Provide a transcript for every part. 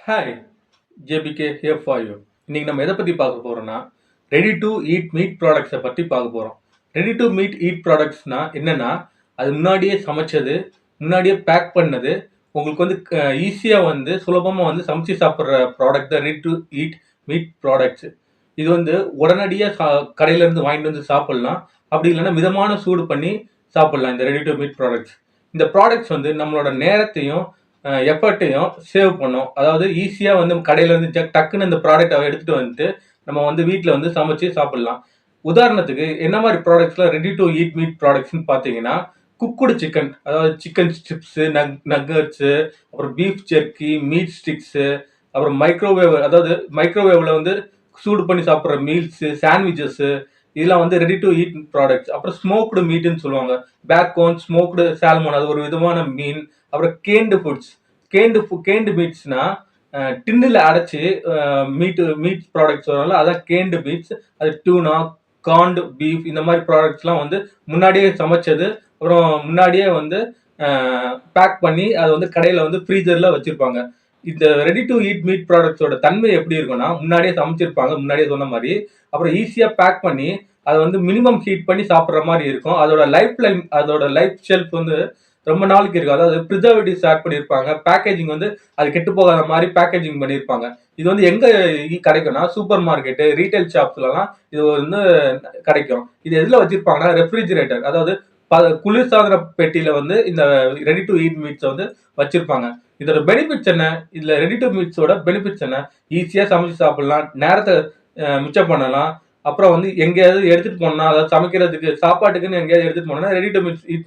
Hi JPK here for you இன்னைக்கு நம்ம எதை பற்றி பார்க்க போகிறோம்னா ரெடி டு ஈட் மீட் ப்ராடக்ட்ஸை பற்றி பார்க்க போகிறோம் ரெடி டு மீட் ஈட் ப்ராடக்ட்ஸ்னால் என்னென்னா அது முன்னாடியே சமைச்சது முன்னாடியே பேக் பண்ணது உங்களுக்கு வந்து ஈஸியாக வந்து சுலபமாக வந்து சமைச்சு சாப்பிட்ற ப்ராடக்ட் தான் ready to eat meat products இது வந்து உடனடியாக சா கடையிலேருந்து வாங்கிட்டு வந்து சாப்பிட்லாம். அப்படி இல்லைன்னா மிதமான சூடு பண்ணி சாப்பிட்லாம் இந்த ரெடி டு மீட் ப்ராடக்ட்ஸ் இந்த ப்ராடக்ட்ஸ் வந்து நம்மளோட நேரத்தையும் எஃபர்ட்டையும் சேவ் பண்ணும். அதாவது ஈஸியாக வந்து கடையில் வந்து ஜ- டக்குன்னு இந்த ப்ராடக்ட்டை எடுத்துகிட்டு வந்துட்டு நம்ம வந்து வீட்டில் வந்து சமைச்சு சாப்பிட்லாம். உதாரணத்துக்கு என்ன மாதிரி ப்ராடக்ட்ஸ்லாம் ரெடி டு ஈட் மீட் ப்ராடக்ட்ஸ்னு பார்த்தீங்கன்னா குக்குடு சிக்கன் அதாவது சிக்கன் ஸ்டிப்ஸு நக் நக்கட்ஸு அப்புறம் பீஃப் ஜெர்க்கி மீட் ஸ்டிக்ஸு அப்புறம் மைக்ரோவேவ் அதாவது மைக்ரோவேவில் வந்து சூடு பண்ணி சாப்பிட்ற மீல்ஸு சாண்ட்விச்சஸ்ஸு இதெல்லாம் வந்து ரெடி டு ஈட் ப்ராடக்ட்ஸ் அப்புறம் ஸ்மோக்டு மீட்டுன்னு சொல்லுவாங்க. பேக்கோன் ஸ்மோக்டு சால்மோன் அது ஒரு விதமான மீன் அப்புறம் கேண்டு ஃபுட்ஸ் கேண்டு கேண்டு மீட்ஸ்னா டின்னில் அடைச்சி மீட்டு மீட் ப்ராடக்ட்ஸ் வரல அதான் கேண்டு மீட்ஸ் அது டூனா காண்டு பீஃப் இந்த மாதிரி ப்ராடக்ட்ஸ்லாம் வந்து முன்னாடியே சமைச்சது. அப்புறம் முன்னாடியே வந்து பேக் பண்ணி அதை வந்து கடையில் வந்து ஃப்ரீஜரில் வச்சுருப்பாங்க. இந்த ரெடி டு ஈட் மீட் ப்ராடக்ட்ஸோட தன்மை எப்படி இருக்கும்னா முன்னாடியே சமைச்சிருப்பாங்க முன்னாடியே சொன்ன மாதிரி. அப்புறம் ஈஸியாக பேக் பண்ணி அதை வந்து மினிமம் ஹீட் பண்ணி சாப்பிட்ற மாதிரி இருக்கும். அதோட லைஃப் லைன் அதோட லைஃப் ஷெல்ஃப் வந்து ரொம்ப நாளைக்கு இருக்கும். அதாவது ப்ரிசர்வேட்டிவ்ஸ் ஆட் பண்ணியிருப்பாங்க பேக்கேஜிங் வந்து அது கெட்டு போகாத மாதிரி பேக்கேஜிங் பண்ணியிருப்பாங்க இது வந்து எங்க கிடைக்கும்னா சூப்பர் மார்க்கெட்டு ரீட்டைல் ஷாப்ஸ்லலாம் இது வந்து கிடைக்கும். இது எதில் வச்சிருப்பாங்கன்னா ரெஃப்ரிஜிரேட்டர் அதாவது ப- குளிர்சாதன பெட்டியில வந்து இந்த ரெடி டு ஈட் மீட்ஸை வந்து வச்சிருப்பாங்க. இதோட பெனிஃபிட்ஸ் என்ன? இதுல ரெடி டு மீட்ஸோட பெனிஃபிட்ஸ் என்ன? ஈஸியா சமைச்சு சாப்பிடலாம். நேரத்தை மிச்சம் பண்ணலாம். அப்புறம் வந்து எங்கேயாவது எடுத்துட்டு போனோம்னா அதாவது சமைக்கிறதுக்கு சாப்பாட்டுக்குன்னு எங்கேயாவது எடுத்துட்டு போனோம்னா ready to mix eat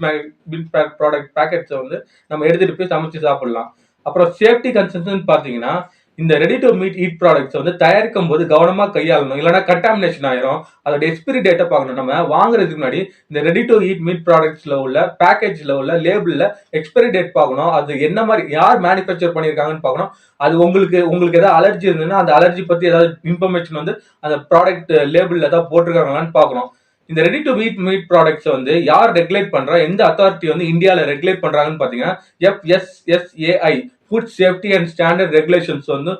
pack product பேக்கெட்ஸை வந்து நம்ம எடுத்துட்டு போய் சமைச்சு சாப்பிடலாம். அப்புறம் சேஃப்டி கன்சர்ன்ஸ் பார்த்தீங்கன்னா இந்த ready to meat eat products வந்து தயாரிக்கும் போது கவனமா கையாளணும். இல்லைன்னா கட்டாமினேஷன் ஆயிரும். அதோட எக்ஸ்பிரி டேட்டை பார்க்கணும். நம்ம வாங்குறதுக்கு முன்னாடி இந்த ரெடி டு ஈட் மீட் ப்ராடக்ட்ஸ்ல உள்ள பேக்கேஜ்ல உள்ள லேபிள்ல எக்ஸ்பிரி டேட் பார்க்கணும். அது என்ன மாதிரி யார் மேனுஃபேக்சர் பண்ணியிருக்காங்கன்னு பார்க்கணும். அது உங்களுக்கு உங்களுக்கு ஏதாவது அலர்ஜி இருந்ததுன்னா அந்த அலர்ஜி பத்தி ஏதாவது இன்ஃபர்மேஷன் வந்து அந்த ப்ராடக்ட் லேபிள்ல ஏதாவது போட்டிருக்காங்களான்னு பார்க்கணும். இந்த ready to meat meat products வந்து யார் ரெகுலேட் பண்றா? எந்த அத்தாரிட்டி வந்து இந்தியாவில் ரெகுலேட் பண்றாங்கன்னு பார்த்தீங்கன்னா FSSAI food safety and standard regulations வந்து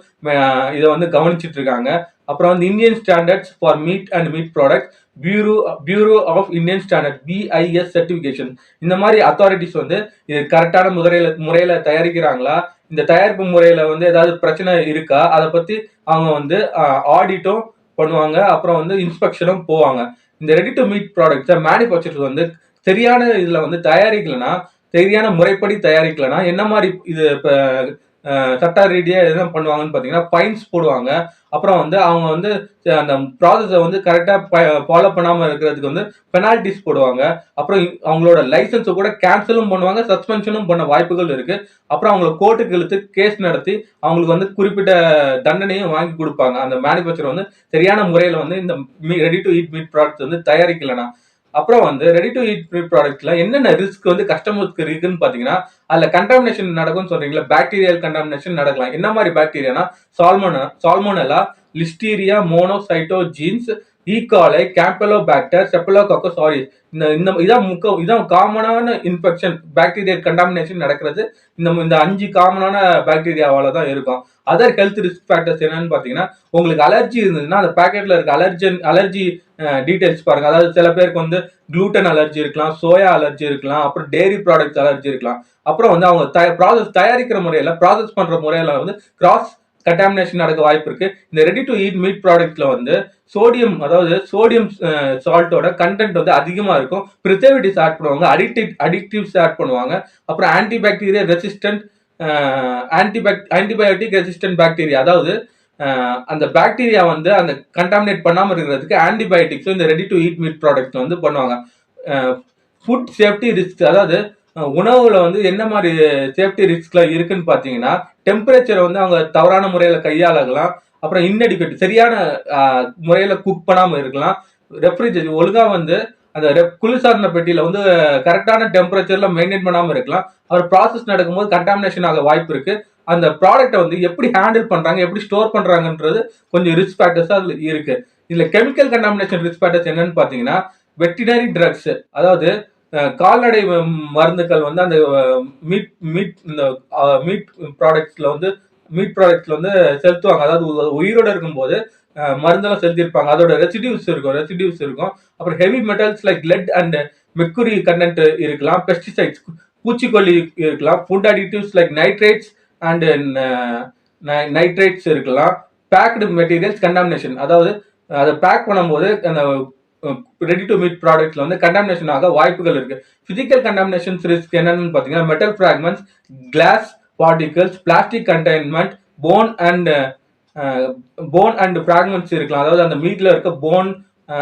இதை வந்து கவனிச்சிட்டு இருக்காங்க. அப்புறம் வந்து Indian standards for meat and meat product bureau bureau of Indian standard BIS certification இந்த மாதிரி அத்தாரிட்டிஸ் வந்து இது கரெக்டான முறையில முறையில தயாரிக்கிறாங்களா? இந்த தயாரிப்பு முறையில வந்து ஏதாவது பிரச்சனை இருக்கா? அதை பத்தி அவங்க வந்து ஆடிட்டும் பண்ணுவாங்க. அப்புறம் வந்து இன்ஸ்பெக்ஷனும் போவாங்க. இந்த ரெடி டு மீட் ப்ராடக்ட்ஸை மேனுஃபேக்சர்ஸ் வந்து சரியான இதுல வந்து தயாரிக்கலைன்னா சரியான முறைப்படி தயாரிக்கலைன்னா என்ன மாதிரி இது இப்போ சட்ட ரீதியாக என்ன பண்ணுவாங்கன்னு பார்த்தீங்கன்னா ஃபைன்ஸ் போடுவாங்க. அப்புறம் வந்து அவங்க வந்து அந்த ப்ராசஸை வந்து கரெக்டாக ஃபாலோ பண்ணாமல் இருக்கிறதுக்கு வந்து பெனால்டிஸ் போடுவாங்க. அப்புறம் அவங்களோட லைசன்ஸை கூட கேன்சலும் பண்ணுவாங்க சஸ்பென்ஷனும் பண்ண வாய்ப்புகள் இருக்கு. அப்புறம் அவங்கள கோர்ட்டுக்கு இழுத்து கேஸ் நடத்தி அவங்களுக்கு வந்து குறிப்பிட்ட தண்டனையும் வாங்கி கொடுப்பாங்க. அந்த மேனுஃபேக்சர் வந்து சரியான முறையில் வந்து இந்த ready to eat meat products வந்து தயாரிக்கலைன்னா. அப்புறம் வந்து ரெடி டு ஈட் மீட் ப்ராடக்ட்ல என்னென்ன ரிஸ்க் வந்து கஸ்டமர்ஸ்க்கு இருக்குன்னு பார்த்தீங்கன்னா அதில் கண்டாமினேஷன் நடக்கும்னு சொல்றீங்களா பாக்டீரியல் கண்டாமினேஷன் நடக்கலாம். என்ன மாதிரி பாக்டீரியானா சால்மோனா salmonella listeria monocytogenes E coli campylobacter செப்பலோகாக்கோ sorry இந்த இந்த இதான் முக்க இதான் காமனான இன்ஃபெக்ஷன் பாக்டீரியல் கண்டாமினேஷன் நடக்கிறது. இந்த இந்த அஞ்சு காமனான பாக்டீரியாவால தான் இருக்கும். அதர் ஹெல்த் ரிஸ்க் ஃபேக்டர்ஸ் என்னன்னு பார்த்தீங்கன்னா உங்களுக்கு அலர்ஜி இருந்ததுன்னா அந்த பேக்கெட்டில் இருக்க அலர்ஜன் அலர்ஜி டீடைல்ஸ் பாருங்க. அதாவது சில பேருக்கு வந்து க்ளூட்டன் அலர்ஜி இருக்கலாம் சோயா அலர்ஜி இருக்கலாம் அப்புறம் டெய்ரி ப்ராடக்ட்ஸ் அலர்ஜி இருக்கலாம். அப்புறம் வந்து அவங்க தய ப்ராசஸ் தயாரிக்கிற முறையில ப்ராசஸ் பண்ற முறையில வந்து கிராஸ் கட்டாமினேஷன் நடக்க வாய்ப்பு இருக்கு. இந்த ரெடி டு ஈட் மீட் ப்ராடக்ட்ல வந்து சோடியம் அதாவது சோடியம் சால்ட்டோட கண்டென்ட் வந்து அதிகமா இருக்கும். ப்ரிசர்வேட்டிவ்ஸ் ஆட் பண்ணுவாங்க அடிக்டிவ் அடிக்டிவ்ஸ் ஆட் பண்ணுவாங்க. அப்புறம் antibacteria resistant ஆன்டிபாக் antibiotic resistant bacteria அதாவது அந்த பாக்டீரியா வந்து அந்த கண்டாமினேட் பண்ணாமல் இருக்கிறதுக்கு ஆன்டிபயோட்டிக்ஸ் இந்த ready to eat meat products வந்து பண்ணுவாங்க. ஃபுட் சேஃப்டி ரிஸ்க் அதாவது உணவுல வந்து என்ன மாதிரி சேஃப்டி ரிஸ்க்ல இருக்குன்னு பார்த்தீங்கன்னா டெம்பரேச்சரை வந்து அவங்க தவறான முறையில கையாளலாம். அப்புறம் இன்னடிக்கட் சரியான முறையில் முறையில குக் பண்ணாம இருக்கலாம். ரெஃப்ரிஜரேட் ஒழுங்கா வந்து அந்த ரெப் குளிர்சாதன பெட்டியில வந்து கரெக்டான டெம்பரேச்சர்ல மெயின்டைன் பண்ணாம இருக்கலாம். அவர் ப்ராசஸ் நடக்கும்போது கண்டாமினேஷன் ஆக வாய்ப்பு இருக்கு. அந்த ப்ராடக்ட்டை வந்து எப்படி ஹேண்டில் பண்ணுறாங்க எப்படி ஸ்டோர் பண்ணுறாங்கன்றது கொஞ்சம் ரிச் ஃபேக்டர்ஸாக அதில் இருக்குது இதில் கெமிக்கல் கண்டாமினேஷன் ரிச் ஃபேக்டர்ஸ் என்னன்னு பார்த்தீங்கன்னா வெட்டினரி ட்ரக்ஸ் அதாவது கால்நடை மருந்துகள் வந்து அந்த மீட் மீட் இந்த மீட் ப்ராடக்ட்ஸில் வந்து மீட் ப்ராடக்ட்ஸில் வந்து செலுத்துவாங்க. அதாவது உயிரோடு உயிரோட இருக்கும்போது மருந்தெல்லாம் செலுத்தியிருப்பாங்க. அதோட ரெசிடியூஸ் இருக்கும் ரெசிடியூஸ் இருக்கும். அப்புறம் heavy metals like lead and mercury content இருக்கலாம். பெஸ்டிசைட்ஸ் பூச்சிக்கொல்லி இருக்கலாம். Food additives like nitrates and nitrates uh, இருக்கலாம். பேக்டு மெட்டீரியல்ஸ் கண்டாமினேஷன் அதாவது அதை பேக் பண்ணும்போது அந்த ரெடி டு மீட் ப்ராடக்ட்ல வந்து கண்டாமினேஷன் ஆக வாய்ப்புகள் இருக்கு. பிசிக்கல் கண்டாமினேஷன்ஸ் ரிஸ்க் என்னன்னு பார்த்தீங்கன்னா metal fragments glass particles plastic containment bone and bone and fragments இருக்கலாம். அதாவது அந்த மீட்ல இருக்க bone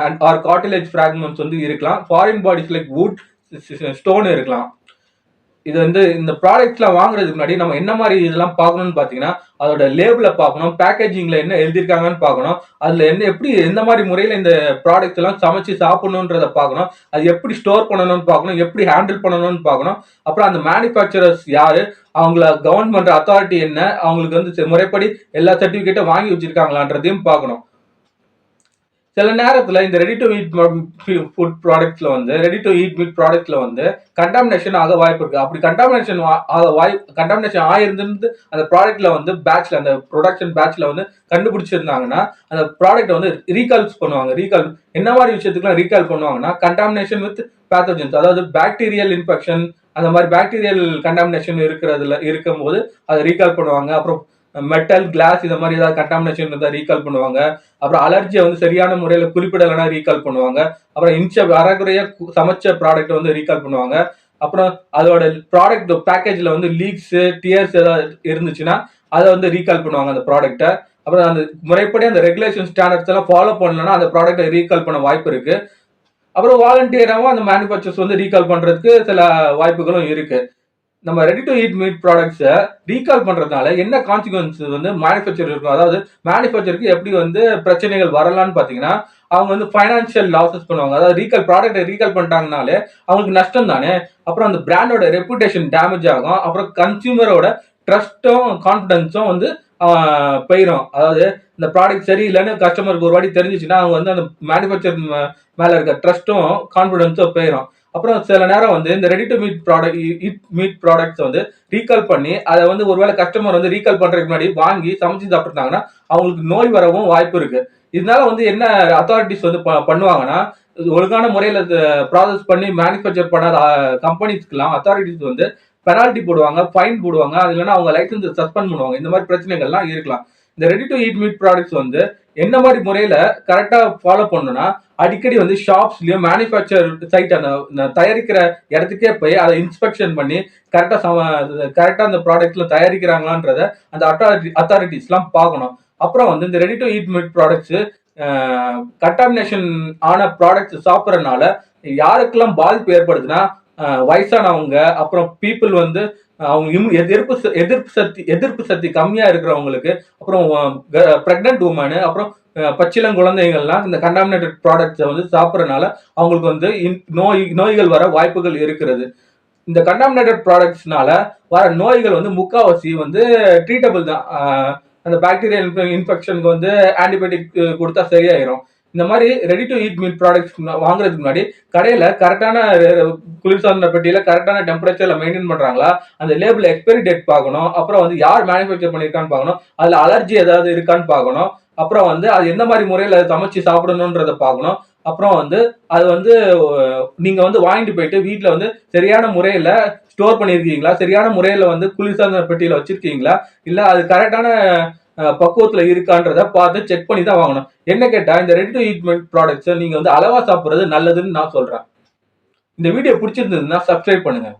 and or cartilage fragments வந்து இருக்கலாம். Foreign bodies like wood stone இருக்கலாம். இது வந்து இந்த ப்ராடக்ட்லாம் வாங்குறதுக்கு முன்னாடி நம்ம என்ன மாதிரி இதெல்லாம் பார்க்கணும்னு பார்த்தீங்கன்னா அதோட லேபிளை பார்க்கணும் பேக்கேஜிங்கில் என்ன எழுதியிருக்காங்கன்னு பார்க்கணும் அதில் என்ன எப்படி எந்த மாதிரி முறையில் இந்த ப்ராடக்ட் எல்லாம் சமைச்சு சாப்பிடணுன்றத பார்க்கணும் அது எப்படி ஸ்டோர் பண்ணணும்னு பார்க்கணும் எப்படி ஹேண்டில் பண்ணணும்னு பார்க்கணும். அப்புறம் அந்த மேனுஃபேக்சரர்ஸ் யார் அவங்கள கவர்மெண்ட் அத்தாரிட்டி என்ன அவங்களுக்கு வந்து முறைப்படி எல்லா சர்டிஃபிகேட்டும் வாங்கி வச்சிருக்காங்களான்றதையும் பார்க்கணும். சில நேரத்தில் இந்த ரெடி டு ஈட் ஃபுட் ப்ராடக்ட்ஸ்ல வந்து ரெடி டு ஈட் மீட் ப்ராடக்ட்ல வந்து கண்டாமினேஷன் ஆக வாய்ப்பு இருக்கு. அப்படி கண்டாமினேஷன் ஆக வாய் கண்டாமினேஷன் ஆயிருந்திருந்து அந்த ப்ராடக்ட்ல வந்து பேட்ச்ல அந்த ப்ரொடக்ஷன் பேட்ச்ல வந்து கண்டுபிடிச்சிருந்தாங்கன்னா அந்த ப்ராடக்ட் வந்து ரீகால்ஸ் பண்ணுவாங்க. ரீகால் என்ன மாதிரி விஷயத்துக்குலாம் ரீகால் பண்ணுவாங்கன்னா கண்டாமினேஷன் வித் பேத்தோஜன்ஸ் அதாவது பாக்டீரியல் இன்ஃபெக்ஷன் அந்த மாதிரி பாக்டீரியல் கண்டாமினேஷன் இருக்கிறதுல இருக்கும்போது அதை ரீகால் பண்ணுவாங்க. அப்புறம் மெட்டல் கிளாஸ் இந்த மாதிரி ஏதாவது கண்டாமினேஷன் இருந்தால் ரீகால் பண்ணுவாங்க. அப்புறம் அலர்ஜியை வந்து சரியான முறையில் குறிப்பிடலைன்னா ரீகால் பண்ணுவாங்க. அப்புறம் இன்ச்ச அறகுறைய சமைச்ச ப்ராடக்ட் வந்து ரீகால் பண்ணுவாங்க. அப்புறம் அதோட ப்ராடக்ட் பேக்கேஜில் வந்து லீக்ஸ் டியர்ஸ் ஏதாவது இருந்துச்சுன்னா அதை வந்து ரீகால் பண்ணுவாங்க அந்த ப்ராடக்ட்டை அப்புறம் அந்த முறைப்படி அந்த ரெகுலேஷன் ஸ்டாண்டர்ட்ஸ் எல்லாம் ஃபாலோ பண்ணலன்னா அந்த ப்ராடக்ட்டை ரீகால் பண்ண வாய்ப்பு இருக்குது அப்புறம் வாலண்டியராகவும் அந்த மேனுஃபேக்சர்ஸ் வந்து ரீகால் பண்ணுறதுக்கு சில வாய்ப்புகளும் இருக்குது நம்ம ரெடி டு ஈட் மீட் ப்ராடக்ட்ஸை ரீகால் பண்ணுறதுனால என்ன கான்சிக்வன்ஸ் வந்து மேனுஃபேக்சர் இருக்கும்? அதாவது மேனுஃபேக்சருக்கு எப்படி வந்து பிரச்சனைகள் வரலான்னு பார்த்தீங்கன்னா அவங்க வந்து ஃபைனான்ஷியல் லாசஸ் பண்ணுவாங்க. அதாவது ரீகால் ப்ராடக்ட்டை ரீகால் பண்ணிட்டாங்கனாலே அவங்களுக்கு நஷ்டம் தானே? அப்புறம் அந்த பிராண்டோட ரெப்புடேஷன் டேமேஜ் ஆகும். அப்புறம் கன்சியூமரோட ட்ரஸ்ட்டும் கான்ஃபிடென்ஸும் வந்து போயிடும் அதாவது இந்த ப்ராடக்ட் சரியில்லைன்னு கஸ்டமருக்கு ஒரு வாட்டி தெரிஞ்சிச்சுன்னா அவங்க வந்து அந்த மேனுஃபேக்சர் மேலே இருக்க ட்ரஸ்ட்டும் கான்ஃபிடென்ஸும் போயிடும் அப்புறம் சில நேரம் வந்து இந்த ready to meat product it meat products வந்து ரீகால் பண்ணி அதை வந்து ஒருவேளை கஸ்டமர் வந்து ரீகால் பண்றதுக்கு முன்னாடி வாங்கி சமைச்சு சாப்பிட்டுருந்தாங்கன்னா அவங்களுக்கு நோய் வரவும் வாய்ப்பு இருக்கு. இதனால வந்து என்ன அத்தாரிட்டிஸ் வந்து ப- பண்ணுவாங்கன்னா ஒழுங்கான முறையில் ப்ராசஸ் பண்ணி மேனுஃபேக்சர் பண்ணாத கம்பெனிஸ்க்கெல்லாம் அத்தாரிட்டிஸ் வந்து பெனால்ட்டி போடுவாங்க ஃபைன் போடுவாங்க. அது இல்லைன்னா அவங்க லைசன்ஸ் சஸ்பெண்ட் பண்ணுவாங்க. இந்த மாதிரி பிரச்சனைகள்லாம் இருக்கலாம். இந்த ready to eat meat products வந்து என்ன மாதிரி முறையில கரெக்டா ஃபாலோ பண்ணணும்னா அடிக்கடி வந்து ஷாப்ஸ்லயும் மேனுஃபேக்சர் சைட் அந்த தயாரிக்கிற இடத்துக்கே போய் அதை இன்ஸ்பெக்ஷன் பண்ணி கரெக்டா கரெக்டா அந்த ப்ராடக்ட்ல தயாரிக்கிறாங்களான்றத அந்த அத்தாரிட்டி அத்தாரிட்டிஸ்லாம் பார்க்கணும். அப்புறம் வந்து இந்த ready to eat meat products contamination ஆன ப்ராடக்ட்ஸ் சாப்பிட்றதுனால யாருக்கெல்லாம் பாதிப்பு ஏற்படுதுன்னா வயசானவங்க அப்புறம் பீப்புள் வந்து அவங்க இம் எதிர்ப்பு ச- எதிர்ப்பு சக்தி எதிர்ப்பு சக்தி கம்மியா இருக்கிறவங்களுக்கு அப்புறம் ப்ரெக்னென்ட் உமனு அப்புறம் பச்சிளம் குழந்தைகள்லாம் இந்த கண்டாமினேட்டட் ப்ராடக்ட்ஸை வந்து சாப்பிட்றனால அவங்களுக்கு வந்து இன்- நோய் நோய்கள் வர வாய்ப்புகள் இருக்கிறது. இந்த கண்டாமினேட்டட் ப்ராடக்ட்ஸ்னால வர நோய்கள் வந்து முக்காவாசி வந்து ட்ரீட்டபிள் தான். அந்த பாக்டீரியல் இன்ஃபெக்ஷனுக்கு வந்து ஆன்டிபயோட்டிக் கொடுத்தா சரியாயிரும். இந்த மாதிரி ready to eat meat products வாங்குறதுக்கு முன்னாடி கடையில் கரெக்டான குளிர்சாதன பெட்டியில் கரெக்டான டெம்பரேச்சரில் மெயின்டைன் பண்ணுறாங்களா அந்த லேபிள் எக்ஸ்பைரி டேட் பார்க்கணும் அப்புறம் வந்து யார் மேனுஃபேக்சர் பண்ணியிருக்கான்னு பார்க்கணும் அதில் அலர்ஜி ஏதாவது இருக்கான்னு பார்க்கணும் அப்புறம் வந்து அது எந்த மாதிரி முறையில சமைச்சு சாப்பிடணுன்றதை பார்க்கணும் அப்புறம் வந்து அது வந்து நீங்கள் வந்து வாங்கிட்டு போயிட்டு வீட்டில் வந்து சரியான முறையில் ஸ்டோர் பண்ணியிருக்கீங்களா சரியான முறையில் வந்து குளிர்சாதன பெட்டியில் வச்சுருக்கீங்களா இல்லை அது கரெக்டான பக்குவத்தில் இருக்கான்றத பார்த்து செக் பண்ணி தான் வாங்கணும். என்ன கேட்டால் இந்த ரெடி டு ஈட் ப்ராடக்ட்ஸை நீங்கள் வந்து அளவாக சாப்பிட்றது நல்லதுன்னு நான் சொல்கிறேன் இந்த வீடியோ பிடிச்சிருந்ததுன்னா சப்ஸ்கிரைப் பண்ணுங்கள்